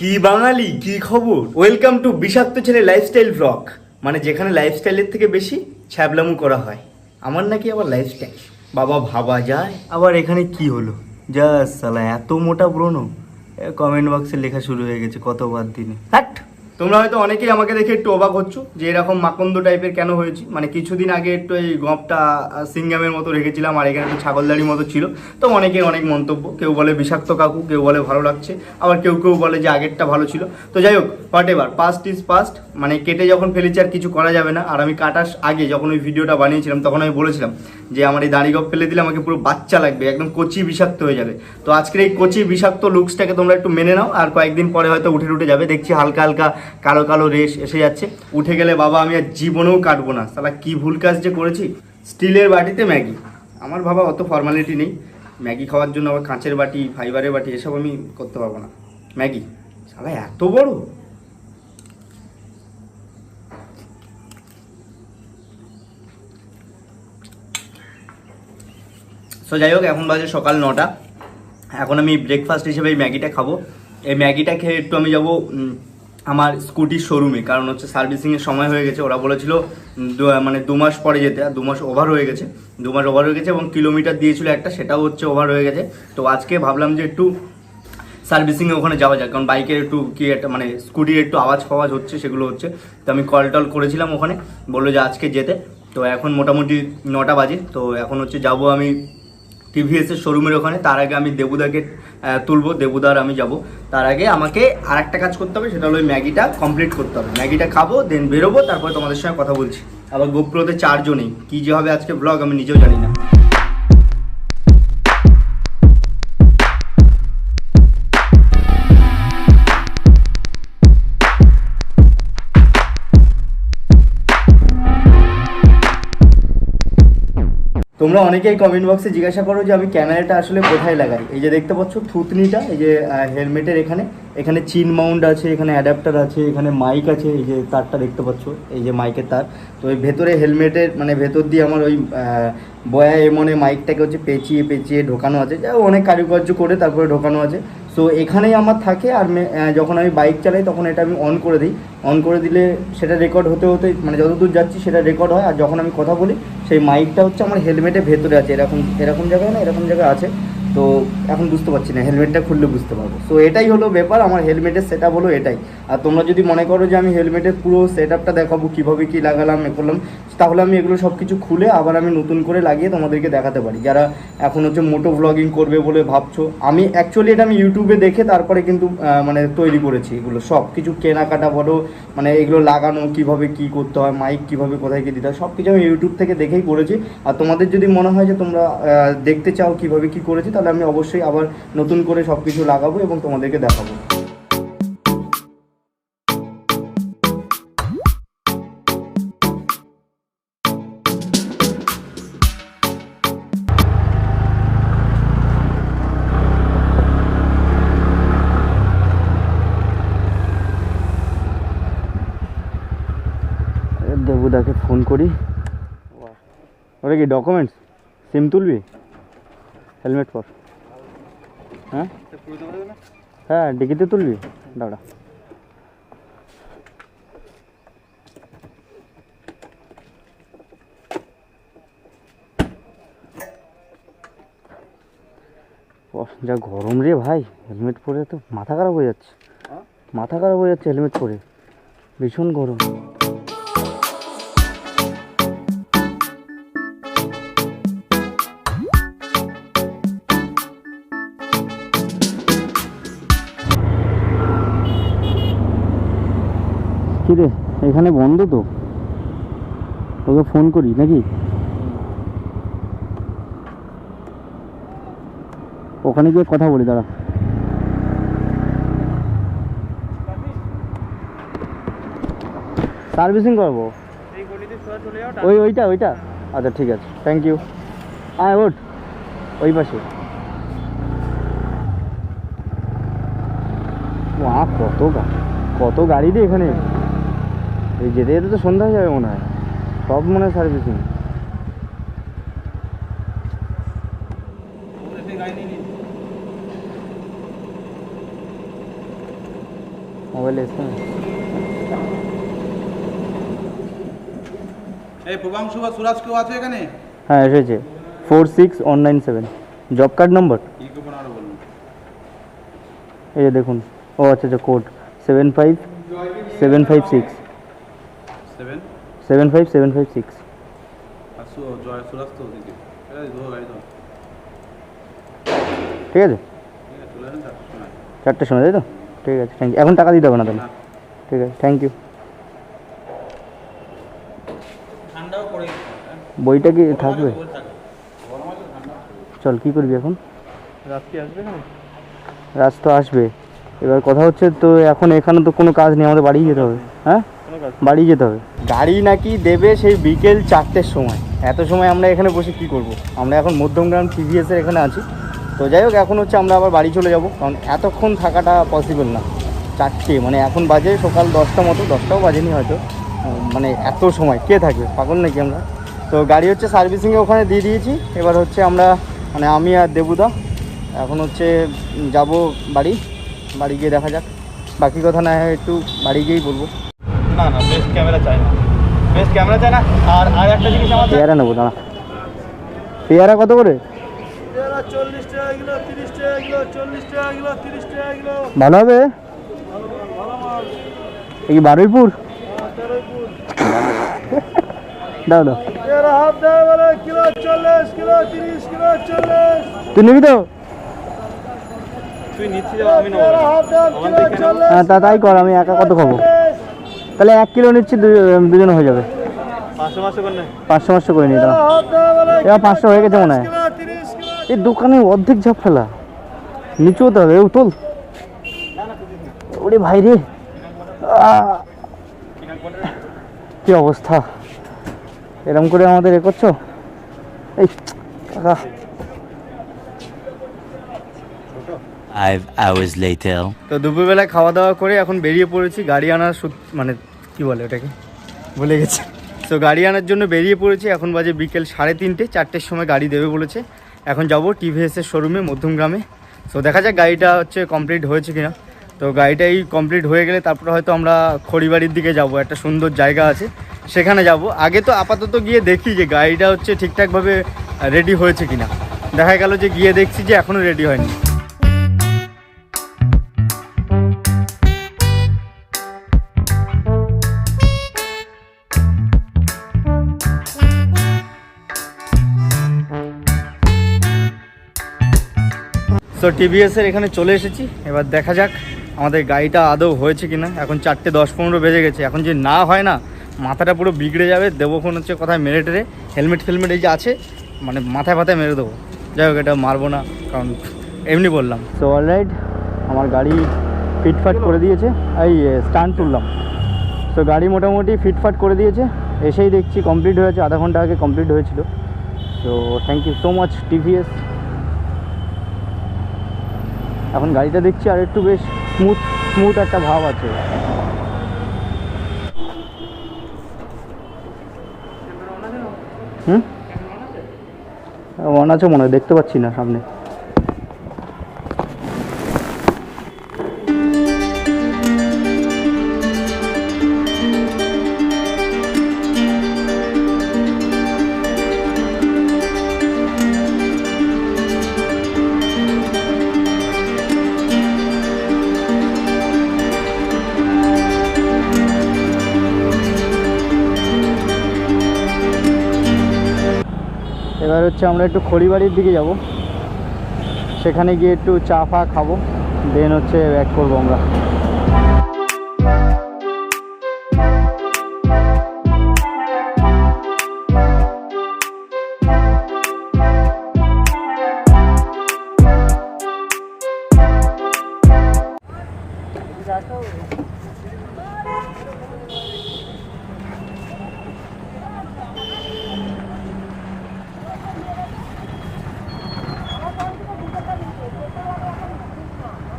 কি বাঙালি কি খবর? ওয়েলকাম টু বিষাক্ত ছেলে লাইফস্টাইল ব্লগ মানে যেখানে লাইফস্টাইলের থেকে বেশি ছ্যাবলামু করা হয়। আমার নাকি আবার লাইফস্টাইল বাবা ভাবা যায়। আবার এখানে কি হলো? যা সালা এত মোটা ব্রণ। কমেন্ট বক্সে লেখা শুরু হয়ে গেছে কতবার দিনে। হ্যাট তোমরা হয়তো অনেকেই আমাকে দেখে একটু অবাক হচ্ছ যে এরকম মাকন্দ টাইপের কেন হয়েছি? মানে কিছুদিন আগে একটু এই গপটা সিঙ্গামের মতো রেখেছিলাম, আর এখানে একটু ছাগলদারির মতো ছিল। তো অনেকের অনেক মন্তব্য। কেউ বলে বিষাক্ত কাকু, কেউ বলে ভালো লাগছে। আবার কেউ কেউ বলে যে আগেরটা ভালো ছিল। তো যাই হোক whatever past is past মানে কেটে যখন ফেলেছি আর কিছু করা যাবে না। আর আমি কাটার আগে যখন ওই ভিডিওটা বানিয়েছিলাম, তখন আমি বলেছিলাম যে আমার এই দাড়ি গপ ফেলে দিলে আমাকে পুরো বাচ্চা লাগবে, একদম কচি বিষাক্ত হয়ে যাবে। তো আজকের এই কচি বিষাক্ত লুকসটাকে তোমরা একটু মেনে নাও, আর কয়েকদিন পরে হয়তো উঠে উঠে যাবে। দেখছি হালকা হালকা কালো কালো রেশ এসে যাচ্ছে। উঠে গেলে বাবা, আমি আর জীবনেও কাটবো না। সালা কি ভুল কাজ যে করেছি। স্টিলের বাটিতে ম্যাগি। আমার বাবা অত ফর্মালিটি নেই। ম্যাগি খাওয়ার জন্য আবার কাঁচের বাটি ফাইবারের বাটি, এসব আমি করতে পারব না। ম্যাগি? সালা এত বড়? সো যাই হোক এখন বাজে সকাল নটা। এখন আমি ব্রেকফাস্ট হিসেবে এই ম্যাগিটা খাব। এই ম্যাগিটা খেয়ে একটু আমি যাব আমার স্কুটির শোরুমে কারণ হচ্ছে সার্ভিসিংয়ের সময় হয়ে গেছে। ওরা বলেছিল মানে দু মাস পরে যেতে। আর দু মাস ওভার হয়ে গেছে। দু মাস ওভার হয়ে গেছে এবং কিলোমিটার দিয়েছিল একটা, সেটাও হচ্ছে ওভার হয়ে গেছে। তো আজকে ভাবলাম যে একটু সার্ভিসিংয়ে ওখানে যাওয়া যায় কারণ বাইকের একটু কি একটা মানে স্কুটির একটু আওয়াজ ফাওয়াজ হচ্ছে, সেগুলো হচ্ছে। তো আমি কল টল করেছিলাম ওখানে। বলল যে আজকে যেতে। তো এখন মোটামুটি নটা বাজে। তো এখন হচ্ছে যাব আমি টিভিএস এর শোরুমের ওখানে, তার আগে আমি দেবুদাকে তুলবো, দেবুদার আমি যাব। তার আগে আমাকে আর একটা কাজ করতে হবে, সেটা হলো ম্যাগিটা কমপ্লিট করতে হবে। ম্যাগিটা খাব দেন বেরোবো, তারপরে তোমাদের সঙ্গে কথা বলছি। আবার গোপ্রোতে চারজনেই নেই। কী যে হবে আজকে ব্লগ আমি নিজেও জানি না। তোমরা অনেকেই কমেন্ট বক্সে জিজ্ঞাসা করো যে আমি ক্যামেরাটা আসলে কোথায় লাগাই। এই যে দেখতে পাচ্ছ থুতনিটা, এই যে হেলমেটের এখানে। এখানে চিন মাউন্ট আছে, এখানে অ্যাডাপ্টার আছে, এখানে মাইক আছে, এই যে তারটা দেখতে পাচ্ছ, এই যে মাইকের তার। তো ওই ভেতরে হেলমেটের মানে ভেতর দিয়ে আমার ওই বয়া এমনে মাইকটাকে হচ্ছে পেঁচিয়ে পেঁচিয়ে ঢোকানো আছে। যা অনেক কারুকার্য করে তারপরে ঢোকানো আছে। সো এখানেই আমার থাকে আর যখন আমি বাইক চালাই তখন এটা আমি অন করে দিই। অন করে দিলে সেটা রেকর্ড হতে হতে মানে যতদূর যাচ্ছি সেটা রেকর্ড হয়। আর যখন আমি কথা বলি, সেই মাইকটা হচ্ছে আমার হেলমেটের ভেতরে আছে। এরকম এরকম জায়গায় না, এরকম জায়গায় আছে। তো এখন বুঝতে পারছি না, হেলমেটটা খুললে বুঝতে পারব। সো এটাই হলো ব্যাপার, আমার হেলমেটের সেট হলো এটাই। আর তোমরা যদি মনে করো যে আমি হেলমেটের পুরো সেট আপটা দেখাবো, কীভাবে কী লাগালাম, এ করলাম, তাহলে আমি এগুলো সব কিছু খুলে আবার আমি নতুন করে লাগিয়ে তোমাদেরকে দেখাতে পারি। যারা এখন হচ্ছে মোটো ব্লগিং করবে বলে ভাবছ, আমি অ্যাকচুয়ালি এটা আমি ইউটিউবে দেখে তারপরে কিন্তু মানে তৈরি করেছি এগুলো সব কিছু কেনাকাটা বলো মানে এগুলো লাগানো, কীভাবে কি করতে হয় মাইক কীভাবে কোথায় কী দিতে হয় সব কিছু আমি ইউটিউব থেকে দেখেই করেছি। আর তোমাদের যদি মনে হয় যে তোমরা দেখতে চাও কীভাবে কি করেছি, তাহলে আমি অবশ্যই আবার নতুন করে সব কিছু লাগাবো এবং তোমাদেরকে দেখাবো। দেবুদাকে ফোন করি। ওরা কি ডকুমেন্টস সিম তুলবি? হেলমেট পর। হ্যাঁ? হ্যাঁ ডিকিতে তুলবি? দাঁড়া। যা গরম রে ভাই হেলমেট পরে তো মাথা খারাপ হয়ে যাচ্ছে। মাথা খারাপ হয়ে যাচ্ছে হেলমেট পরে। ভীষণ গরম। কিরে এখানে বন্ধ তো। তোকে ফোন করি, নাকি? ওখানে গিয়ে কথা বলি, দাঁড়া। সার্ভিসিং করব? ওই ওইটা ওইটা। আচ্ছা ঠিক আছে। থ্যাংক ইউ হ্যাঁ ওঠ। ওই পাশে। কত কত গাড়ি রে এখানে। এই যেতে যেতে তো সন্ধ্যা হয়ে যাবে মনে হয়। সব মনে হয় সার্ভিসিং। মোবাইলে এসছে এই প্রভাংশু বা সুরাজ কেউ আছে এখানে? হ্যাঁ এসেছে। Four six one nine seven. Job card number? এই দেখুন। ও আচ্ছা আচ্ছা code. Seven five seven five six. Seven five seven five six ঠিক আছে? চারটার সময়। তাই তো? ঠিক আছে থ্যাংক ইউ এখন টাকা দিতে হবে না তাহলে। ঠিক আছে থ্যাংক ইউ বইটা কি থাকবে? চল কি করবি এখন? রাজ তো আসবে। এবার কথা হচ্ছে তো এখন এখানে তো কোনো কাজ নেই আমাদের বাড়ি যেতে হবে। হ্যাঁ? বাড়ি যেতে হবে। গাড়ি নাকি দেবে সেই বিকেল চারটের সময়। এত সময় আমরা এখানে বসে কি করব? আমরা এখন মধ্যমগ্রাম টিভিএস এর এখানে আছি। তো যাই হোক, এখন হচ্ছে আমরা আবার বাড়ি চলে যাব। কারণ এতক্ষণ থাকাটা পসিবল না। চারটে মানে এখন বাজে সকাল দশটা মতো। দশটাও বাজেনি হয়তো। মানে এত সময়। কে থাকবে? পাগল নাকি আমরা? তো গাড়ি হচ্ছে সার্ভিসিংয়ে ওখানে দিয়ে দিয়েছি। এবার হচ্ছে আমরা মানে আমি আর দেবুদা, এখন হচ্ছে যাব বাড়ি। বাড়ি গিয়ে দেখা যাক। বাকি কথা না হয় একটু বাড়ি গিয়েই বলব। না না বেস্ট ক্যামেরা চাই না। বেস্ট ক্যামেরা চাই না আর আর একটা জিনিস আমার পেয়ারা নেব দাঁড়া। পেয়ারা কত করে? চল্লিশ টাকা কিলো তিরিশ টাকা কিলো চল্লিশ টাকা কিলো তিরিশ টাকা কিলো। ভালো হবে? এই কি বারুইপুর? দাও দাও। এরা হাফ দেয় বলে কিলো চল্লিশ কিলো তিরিশ কিলো চল্লিশ। তুই নিবি তো? হ্যাঁ তা তাই কর আমি একা কত খাব? তাহলে এক কিলো নিচ্ছি দুজনে হয়ে যাবে। পাঁচশো পাঁচশো করে নিই এবার পাঁচশো হয়ে গেছে মনে হয়। এই দোকানে অর্ধেক ঝাপ ফেলা নিচু হতে হবে ও তোল ওরে ভাই রে! কি অবস্থা? এরম করে আমাদের এ করছ? এই কাকা। Five hours later. তো দুপুরবেলায় খাওয়া দাওয়া করে এখন বেরিয়ে পড়েছি গাড়ি আনার মানে কি বলে ওটাকে? ভুলে গেছি। তো গাড়ি আনার জন্য বেরিয়ে পড়েছি, এখন বাজে বিকেল সাড়ে তিনটে, চারটের সময় গাড়ি দেবে বলেছে। এখন যাব টিভিএসের শোরুমে মধ্যমগ্রামে। তো দেখা যাক গাড়িটা হচ্ছে কমপ্লিট হয়েছে কিনা। তো গাড়িটা এই কমপ্লিট হয়ে গেলে তারপরে হয়তো আমরা খড়িবাড়ির দিকে যাব, একটা সুন্দর জায়গা আছে। সেখানে যাব। আগে তো আপাতত গিয়ে দেখি যে গাড়িটা হচ্ছে ঠিকঠাকভাবে রেডি হয়েছে কিনা। দেখা গেল যে গিয়ে দেখছি যে এখনও রেডি হয়নি। সো টিভিএসের এখানে চলে এসেছি। এবার দেখা যাক আমাদের গাড়িটা আদৌ হয়েছে কিনা। এখন চারটে দশ পনেরো বেজে গেছে। এখন যে না হয় না, মাথাটা পুরো বিগড়ে যাবে। দেবো ফোন হচ্ছে কোথায় মেরে টেরে হেলমেট ফেলমেট এই যে আছে মানে মাথায় ফাথায় মেরে দেবো। যাই হোক, এটা মারবো না, কারণ এমনি বললাম। সো অলরাইট আমার গাড়ি ফিটফাট করে দিয়েছে। এই স্টান্ট তুললাম। তো গাড়ি মোটামুটি ফিটফাট করে দিয়েছে। এসেই দেখছি কমপ্লিট হয়েছে। আধা ঘণ্টা আগে কমপ্লিট হয়েছিল। তো thank you so much TVS এখন গাড়িটা দেখছি আর একটু বেশ স্মুথ স্মুথ একটা ভাব আছে। হুম? অন আছে মনে হয়, দেখতে পাচ্ছি না সামনে। আমরা একটু খড়িবাড়ির দিকে যাব। সেখানে গিয়ে একটু চা ফা খাব দেন হচ্ছে ব্যাক করব আমরা।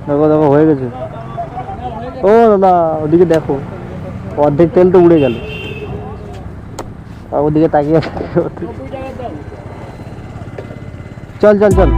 দেখো দেখো, হয়ে গেছে। ও, দাদা, ওদিকে দেখো, অর্ধেক তেল তো উড়ে গেল। ওদিকে তাকিয়ে। চল চল চল।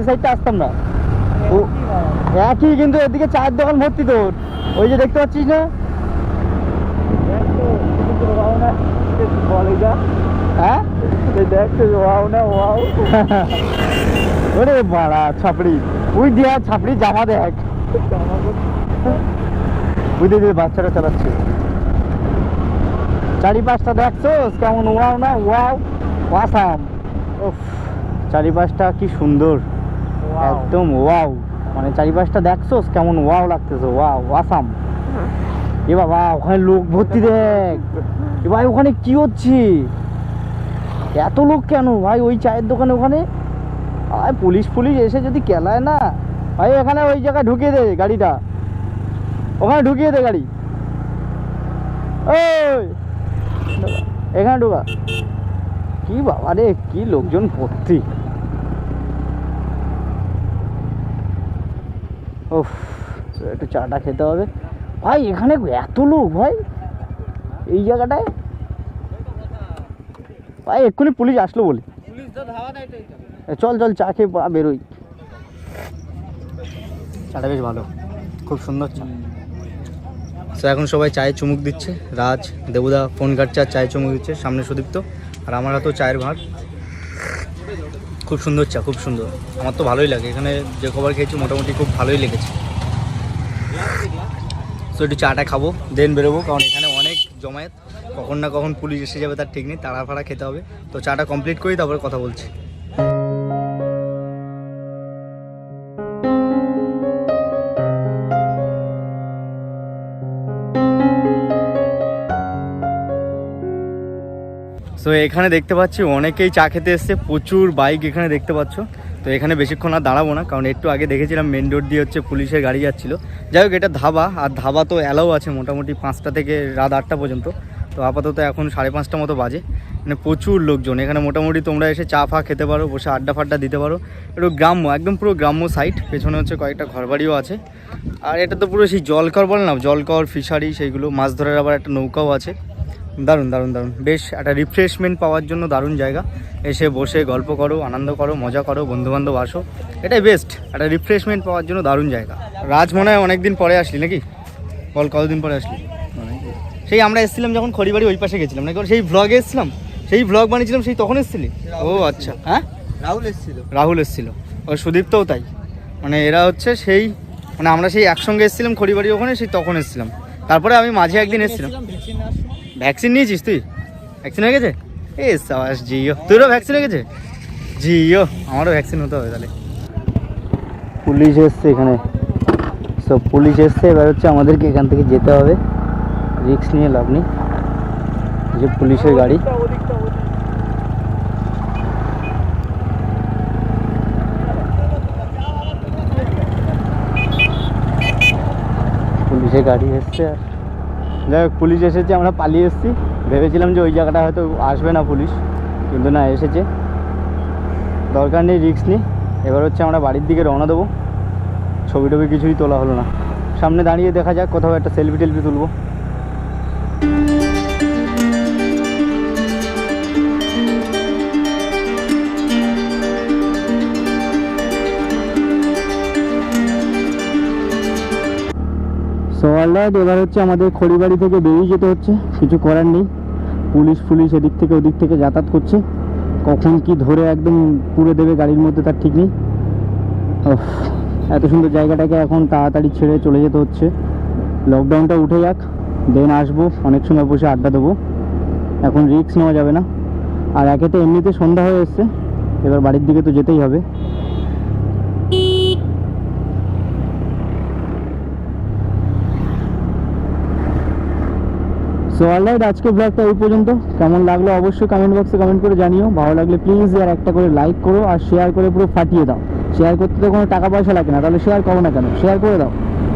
এই সাইডটা আসতাম না। ও, একই কিন্তু এদিকে চায়ের দোকান ভর্তি তোর। ওই যে দেখতে পাচ্ছিস না? হ্যাঁ? ছাপড়ি। ওই দিয়া ছাপড়ি, জামা দেখ। ওই দিদি বাচ্চারা চালাচ্ছে। চারিপাশটা দেখছ কেমন ওয়াও না ওয়াও ওয়াসাম উফ, চারিপাশটা কি সুন্দর। একদম ওয়াও মানে চারিপাশটা দেখছ কেমন ওয়াও লাগতেছে ওয়াও ওয়াসাম এ বাবা ওখানে লোক ভর্তি দেখ। এ ভাই ওখানে কি হচ্ছে? এত লোক কেন? ভাই ওই চায়ের দোকানে ওখানে? আয় পুলিশ পুলিশ এসে যদি কেলায় না ভাই এখানে ওই জায়গায় ঢুকিয়ে দে গাড়িটা। ওখানে ঢুকিয়ে দে গাড়ি। ওই! এখানে ঢোকা। কি বাবা রে কি লোকজন ভর্তি। ওফ একটু চাটা খেতে হবে। ভাই, এখানে এত লোক, ভাই। এই জায়গাটায়? ভাই, এক্ষুনি পুলিশ আসলো বলে। চল চল, চা খেয়ে বা বেরোই। চাটা বেশ ভালো। খুব সুন্দর চা। তো এখন সবাই চায়ে চুমুক দিচ্ছে। রাজ, দেবুদা, ফোন কাটছে আর চায়ে চুমুক দিচ্ছে, সামনে সুদীপ্ত। আর আমার হাতেও চায়ের ভাগ খুব সুন্দর চা, খুব সুন্দর। আমার তো ভালোই লাগে। এখানে যে খবর খেয়েছি মোটামুটি খুব ভালোই লেগেছে। তো একটু চাটা খাব দেন বেরোবো, কারণ এখানে অনেক জমায়েত। কখন না কখন পুলিশ এসে যাবে, তার ঠিক নেই। তাড়াফাড়া খেতে হবে। তো চাটা কমপ্লিট করি তারপরে কথা বলছি। সো এখানে দেখতে পাচ্ছি অনেকেই চা খেতে এসছে। প্রচুর বাইক এখানে দেখতে পাচ্ছ। তো এখানে বেশিক্ষণ আর দাঁড়াবো না, কারণ একটু আগে দেখেছিলাম মেন রোড দিয়ে হচ্ছে পুলিশের গাড়ি যাচ্ছিল। যাই হোক, এটা ধাবা, আর ধাবা তো অ্যালাও আছে মোটামুটি পাঁচটা থেকে রাত আটটা পর্যন্ত। তো আপাতত এখন সাড়ে পাঁচটা মতো বাজে। মানে প্রচুর লোকজন। এখানে মোটামুটি তোমরা এসে চা ফা খেতে পারো, বসে আড্ডা ফাড্ডা দিতে পারো। একটু গ্রাম্য, একদম পুরো গ্রাম্য সাইট পেছনে হচ্ছে কয়েকটা ঘরবাড়িও আছে। আর এটা তো পুরো সেই জলকর বলে না, জলকর, ফিশারি, সেইগুলো। মাছ ধরার আবার একটা নৌকাও আছে। দারুণ দারুণ দারুণ। বেশ একটা রিফ্রেশমেন্ট পাওয়ার জন্য দারুণ জায়গা। এসে বসে গল্প করো আনন্দ করো মজা করো বন্ধুবান্ধব আসো। এটাই বেস্ট একটা রিফ্রেশমেন্ট পাওয়ার জন্য দারুণ জায়গা। রাজ মনে হয় অনেকদিন পরে আসলি নাকি? বল কতদিন পরে আসলি? সেই আমরা এসেছিলাম যখন খড়িবাড়ি ওই পাশে গেছিলাম। নাকি সেই ভ্লগে এসেছিলাম? সেই ভ্লগ বানিয়েছিলাম সেই তখন এসেছিলি? ও আচ্ছা হ্যাঁ? রাহুল এসেছিল। রাহুল এসেছিল। ও সুদীপ্তও তাই। মানে এরা হচ্ছে সেই মানে আমরা সেই একসঙ্গে এসেছিলাম খড়িবাড়ি ওখানে সেই তখন এসেছিলাম। তারপরে আমি মাঝে একদিন এসেছিলাম। ভ্যাকসিন নিয়েছিস তুই? ভ্যাকসিন হয়ে গেছে? এ সাবাস, জিও। তোরও ভ্যাকসিন হয়ে গেছে? জিও। আমারও ভ্যাকসিন হতে হবে তাহলে। পুলিশ এসছে এখানে। সব পুলিশ এসছে, এবার হচ্ছে আমাদেরকে এখান থেকে যেতে হবে। রিক্স নিয়ে লাভ নেই। যে পুলিশের গাড়ি। পুলিশের গাড়ি এসছে আর যাই হোক, পুলিশ এসেছে, আমরা পালিয়ে এসেছি। ভেবেছিলাম যে ওই জায়গাটা হয়তো আসবে না পুলিশ, কিন্তু না, এসেছে। দরকার নেই রিক্স নেই। এবার হচ্ছে আমরা বাড়ির দিকে রওনা দেবো। ছবি টবি কিছুই তোলা হলো না। সামনে দাঁড়িয়ে দেখা যাক, কোথাও একটা সেলফি টেলফি তুলবো। সো অলরাইট এবার হচ্ছে আমাদের খড়িবাড়ি থেকে বেরিয়ে যেতে হচ্ছে। কিছু করার নেই। পুলিশ ফুলিশ এদিক থেকে ওদিক থেকে যাতায়াত করছে। কখন কি ধরে একদম পুরে দেবে গাড়ির মধ্যে তার ঠিক নেই। এত সুন্দর জায়গাটাকে এখন তাড়াতাড়ি ছেড়ে চলে যেতে হচ্ছে। লকডাউনটা উঠে যাক দেন আসব, অনেক সময় বসে আড্ডা দেবো। এখন রিস্ক নেওয়া যাবে না। আর একে তো এমনিতে সন্ধ্যা হয়ে এসছে, এবার বাড়ির দিকে তো যেতেই হবে। সো অলরাইট আজকে ব্লগটা এই পর্যন্ত। কেমন লাগল অবশ্যই কমেন্ট বক্সে কমেন্ট করে জানিও। ভালো লাগলে প্লিজ আর একটা করে লাইক করো আর শেয়ার করে পুরো ফাটিয়ে দাও। শেয়ার করতে তো কোনো টাকা পয়সা লাগে না, তাহলে শেয়ার করো না কেন? শেয়ার করে দাও।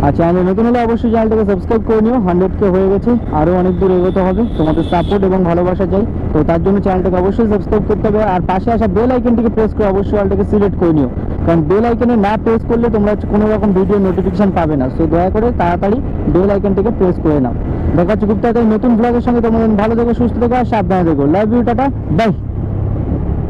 আর চ্যানেলে নতুন হলে অবশ্যই চ্যানেলটাকে সাবস্ক্রাইব করে নিও। হান্ড্রেড কে হয়ে গেছে আরও অনেক দূর এগোতে হবে। তোমাদের সাপোর্ট এবং ভালোবাসা চাই। তো তার জন্য চ্যানেলটাকে অবশ্যই সাবস্ক্রাইব করতে হবে। আর পাশে আসা বেল আইকনটিকে প্রেস করে অবশ্যই অলটাকে সিলেক্ট করে নিও। কারণ বেল আইকনে না প্রেস করলে তোমরা কোনো রকম ভিডিও নোটিফিকেশন পাবে না। সো দয়া করে তাড়াতাড়ি বেল আইকনটিকে প্রেস করে নাও। দেখা হচ্ছে নতুন ব্লগের সঙ্গে তোমাদের ভালো থেকো, সুস্থ থেকো, আর সাবধানে থেকো। Love you tata bye